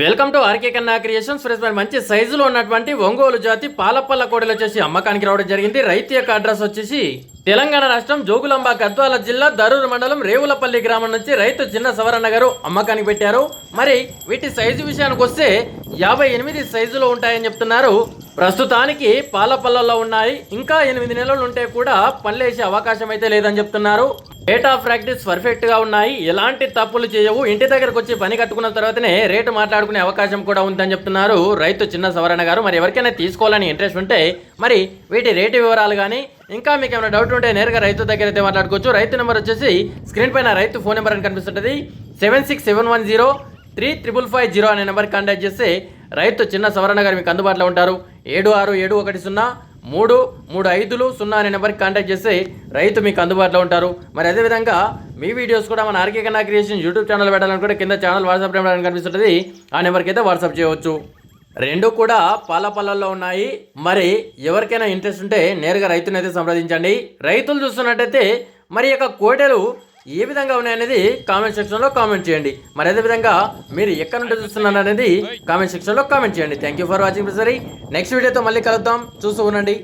Welcome to RK Kanna creations. Friends మరి మంచి సైజులో ఉన్నటువంటి ఒంగోలు జాతి పాలపల్ల కోడలు వచ్చేసి అమ్మకానికి రావడం జరిగింది. రైతు యొక్క అడ్రస్ వచ్చేసి తెలంగాణ రాష్ట్రం జోగులాంబ గద్వాల జిల్లా దరూరు మండలం రేవులపల్లి గ్రామం నుంచి రైతు చిన్న సవరణ గారు అమ్మకానికి పెట్టారు. మరి వీటి సైజు విషయానికి వస్తే యాభై ఎనిమిది సైజులో ఉంటాయని చెప్తున్నారు. ప్రస్తుతానికి పాల పళ్ళల్లో ఉన్నాయి. ఇంకా ఎనిమిది నెలలు ఉంటే కూడా పనిలేసే అవకాశం అయితే లేదని చెప్తున్నారు. డేటా ఆఫ్ ప్రాక్టీస్ పర్ఫెక్ట్గా ఉన్నాయి. ఎలాంటి తప్పులు చేయవు. ఇంటి దగ్గరకు వచ్చి పని కట్టుకున్న తర్వాతనే రేటు మాట్లాడుకునే అవకాశం కూడా ఉందని చెప్తున్నారు. రైతు చిన్న సవరణ గారు. మరి ఎవరికైనా తీసుకోవాలని ఇంట్రెస్ట్ ఉంటే మరి వీటి రేటు వివరాలు కానీ ఇంకా మీకు ఏమైనా డౌట్ ఉంటే నేరుగా రైతు దగ్గర అయితే మాట్లాడుకోవచ్చు. రైతు నెంబర్ వచ్చేసి స్క్రీన్ పైన రైతు ఫోన్ నెంబర్ అని కనిపిస్తుంటుంది. Seven six seven one zero three triple five zero అనే నెంబర్ కాంటాక్ట్ చేస్తే రైతు చిన్న సవరణ గారు మీకు అందుబాటులో ఉంటారు. ఏడు ఆరు ఏడు ఒకటి సున్నా మూడు మూడు ఐదులు సున్నా అనే నెంబర్కి కాంటాక్ట్ చేస్తే రైతు మీకు అందుబాటులో ఉంటారు. మరి అదేవిధంగా మీ వీడియోస్ కూడా మన ఆర్కే కన్నా క్రియేషన్ యూట్యూబ్ ఛానల్ పెట్టాలనుకుంటే కింద ఛానల్ వాట్సాప్ నెంబర్ అని కనిపిస్తుంటుంది. ఆ నెంబర్కి అయితే వాట్సాప్ చేయవచ్చు. రెండు కూడా పాల పళ్ళల్లో ఉన్నాయి. మరి ఎవరికైనా ఇంట్రెస్ట్ ఉంటే నేరుగా రైతునైతే సంప్రదించండి. రైతులు చూస్తున్నట్టయితే మరి యొక్క కోటలు ఏ విధంగా ఉన్నాయనేది కామెంట్ సెక్షన్లో కామెంట్ చేయండి. మరి అదేవిధంగా మీరు ఎక్కడ నుండి చూస్తున్నారు అనేది కామెంట్ సెక్షన్లో కామెంట్ చేయండి. థ్యాంక్ యూ ఫర్ వాచింగ్ సరీ నెక్స్ట్ వీడియోతో మళ్ళీ కలుద్దాం. చూస్తూ ఉండండి.